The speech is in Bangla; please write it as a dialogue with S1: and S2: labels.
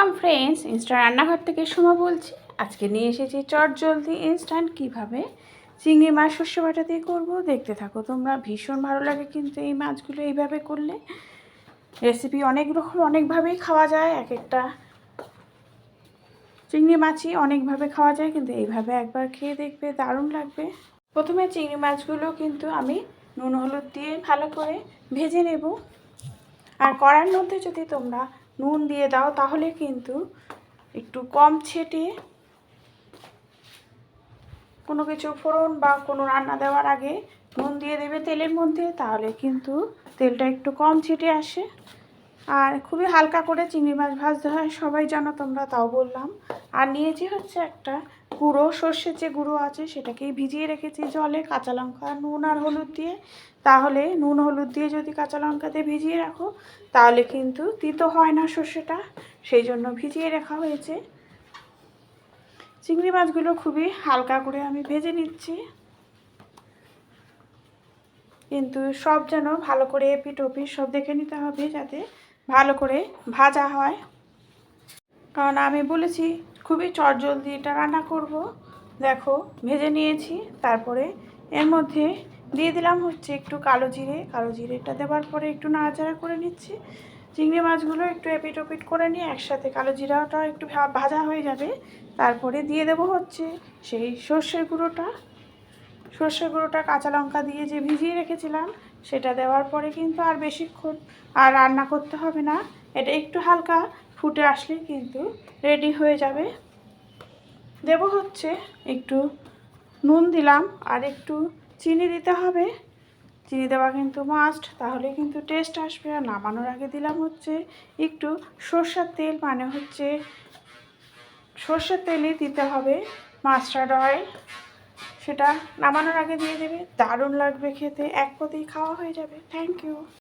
S1: ওয়েলকাম ফ্রেন্ডস ইনস্ট্যান্ট রান্নাঘর থেকে সোমা বলছি। আজকে নিয়ে এসেছি চট জলদি ইনস্ট্যান্ট কীভাবে চিংড়ি মাছ শস্য বাটা দিয়ে করব। দেখতে থাকো তোমরা, ভীষণ ভালো লাগে কিন্তু এই মাছগুলো এইভাবে করলে। রেসিপি অনেক রকম, অনেকভাবেই খাওয়া যায়। এক একটা চিংড়ি মাছই অনেকভাবে খাওয়া যায়, কিন্তু এইভাবে একবার খেয়ে দেখবে, দারুণ লাগবে। প্রথমে চিংড়ি মাছগুলো কিন্তু আমি নুন, হলুদ দিয়ে ভালো করে ভেজে নেব। আর কড়ার মধ্যে যদি তোমরা নুন দিয়ে দাও, তাহলে কিন্তু একটু কম ছেটে কোনো কিছু ফোড়ন বা কোনো রান্না দেওয়ার আগে নুন দিয়ে দেবে তেলের মধ্যে, তাহলে কিন্তু তেলটা একটু কম ছিটে আসে। আর খুবই হালকা করে চিংড়ি মাছ ভাজতে হয়, সবাই জানো তোমরা, তাও বললাম। আর নিয়েছি হচ্ছে একটা গুঁড়ো, সর্ষের যে গুঁড়ো আছে সেটাকেই ভিজিয়ে রেখেছি জলে, কাঁচা লঙ্কা, নুন আর হলুদ দিয়ে। তাহলে নুন, হলুদ দিয়ে যদি কাঁচা লঙ্কা দিয়ে ভিজিয়ে রাখো, তাহলে কিন্তু তিতো হয় না সর্ষেটা। সেই জন্য ভিজিয়ে রাখা হয়েছে। চিংড়ি মাছগুলো খুবই হালকা করে আমি ভেজে নিচ্ছি। কিন্তু সব যেন ভালো করে এপিট ওপিট সব দেখে নিতে হবে যাতে ভালো করে ভাজা হয়। কারণ আমি বলেছি, খুবই চটজলদি এটা রান্না করব। দেখো, ভেজে নিয়েছি, তারপরে এর মধ্যে দিয়ে দিলাম হচ্ছে একটু কালো জিরে। কালো জিরেটা দেওয়ার পরে একটু নাড়াচাড়া করে নিচ্ছি। চিংড়ি মাছগুলো একটু এপিট ওপিট করে নিয়ে একসাথে কালো জিরাটা একটু ভাজা হয়ে যাবে। তারপরে দিয়ে দেবো হচ্ছে সেই সর্ষের গুঁড়োটা। সর্ষে গুঁড়োটা কাঁচা লঙ্কা দিয়ে যে ভিজিয়ে রেখেছিলাম, সেটা দেওয়ার পরে কিন্তু আর বেশিক্ষণ আর রান্না করতে হবে না। এটা একটু হালকা ফুটে আসলে কিন্তু রেডি হয়ে যাবে। দেবো হচ্ছে একটু নুন দিলাম, আর একটু চিনি দিতে হবে। চিনি দেওয়া কিন্তু মাস্ট তাহলে কিন্তু টেস্ট আসবে। আর নামানোর আগে দিলাম হচ্ছে একটু সর্ষের তেল মানে হচ্ছে সর্ষের তেলই দিতে হবে মাস্টার্ড অয়েল সেটা নামানোর আগে দিয়ে দেবে। দারুণ লাগবে খেতে। এক পথেই খাওয়া হয়ে যাবে। Thank you